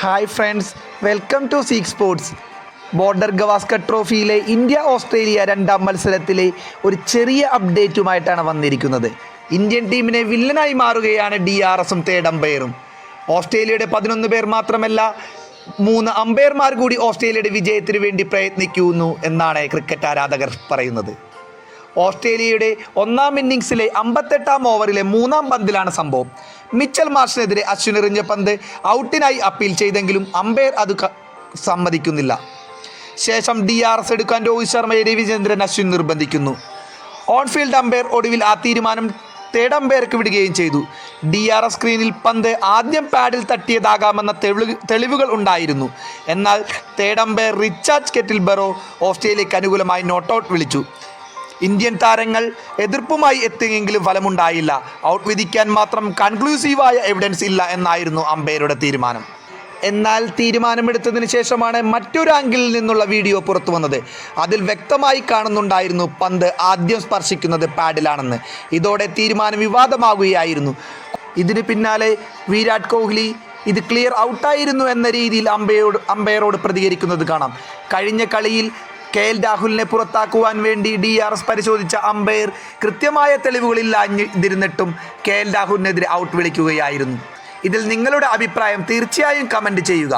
Hi friends welcome to seek sports border Gavaskar ട്രോഫിയിലെ India Australia രണ്ടാം മത്സരത്തിലെ ഒരു ചെറിയ അപ്ഡേറ്റുമായിട്ടാണ് വന്നിരിക്കുന്നത്. ഇന്ത്യൻ ടീമിനെ വില്ലനായി മാറുകയാണ് ഡി ആർ എസും തേർഡ് അമ്പയറും ഓസ്ട്രേലിയയുടെ പതിനൊന്ന് പേർ മാത്രമല്ല മൂന്ന് അമ്പയർമാർ കൂടി ഓസ്ട്രേലിയയുടെ വിജയത്തിനു വേണ്ടി പ്രയത്നിക്കുന്നു എന്നാണ് ക്രിക്കറ്റ് ആരാധകർ പറയുന്നത്. ഓസ്ട്രേലിയയുടെ ഒന്നാം ഇന്നിങ്സിലെ അമ്പത്തെട്ടാം ഓവറിലെ മൂന്നാം പന്തിലാണ് സംഭവം. മിച്ചൽ മാർഷിനെതിരെ അശ്വിൻ എറിഞ്ഞ പന്ത് ഔട്ടിനായി അപ്പീൽ ചെയ്തെങ്കിലും അമ്പയർ അത് സമ്മതിക്കുന്നില്ല. ശേഷം ഡി ആർ എസ് എടുക്കാൻ രോഹിത് ശർമ്മയെ രവിചന്ദ്രൻ അശ്വിൻ നിർബന്ധിക്കുന്നു. ഓൺഫീൽഡ് അമ്പയർ ഒടുവിൽ ആ തീരുമാനം തേർഡ് അമ്പയർക്ക് വിടുകയും ചെയ്തു. ഡി ആർ എസ് സ്ക്രീനിൽ പന്ത് ആദ്യം പാഡിൽ തട്ടിയതാകാമെന്ന തെളി തെളിവുകൾ ഉണ്ടായിരുന്നു. എന്നാൽ third umpire Richard Kettleborough ഓസ്ട്രേലിയക്ക് അനുകൂലമായി നോട്ട് ഔട്ട് വിളിച്ചു. ഇന്ത്യൻ താരങ്ങൾ എതിർപ്പുമായി എത്തിയെങ്കിലും ഫലമുണ്ടായില്ല. ഔട്ട് വിധിക്കാൻ മാത്രം കൺക്ലൂസീവായ എവിഡൻസ് ഇല്ല എന്നായിരുന്നു അമ്പയറുടെ തീരുമാനം. എന്നാൽ തീരുമാനമെടുത്തതിന് ശേഷമാണ് മറ്റൊരു ആംഗിളിൽ നിന്നുള്ള വീഡിയോ പുറത്തു വന്നത്. അതിൽ വ്യക്തമായി കാണുന്നുണ്ടായിരുന്നു പന്ത് ആദ്യം സ്പർശിക്കുന്നത് പാഡിലാണെന്ന്. ഇതോടെ തീരുമാനം വിവാദമാകുകയായിരുന്നു ഇതിന് പിന്നാലെ വിരാട് കോഹ്ലി ഇത് ക്ലിയർ ഔട്ടായിരുന്നു എന്ന രീതിയിൽ അമ്പയോട് അമ്പയറോട് പ്രതികരിക്കുന്നത് കാണാം. കഴിഞ്ഞ കളിയിൽ കെ എൽ രാഹുലിനെ പുറത്താക്കുവാൻ വേണ്ടി ഡി ആർ എസ് പരിശോധിച്ച അമ്പയർ കൃത്യമായ തെളിവുകളില്ലാഞ്ഞിരുന്നിട്ടും കെ എൽ രാഹുലിനെതിരെ ഔട്ട് വിളിക്കുകയായിരുന്നു. ഇതിൽ നിങ്ങളുടെ അഭിപ്രായം തീർച്ചയായും കമന്റ് ചെയ്യുക.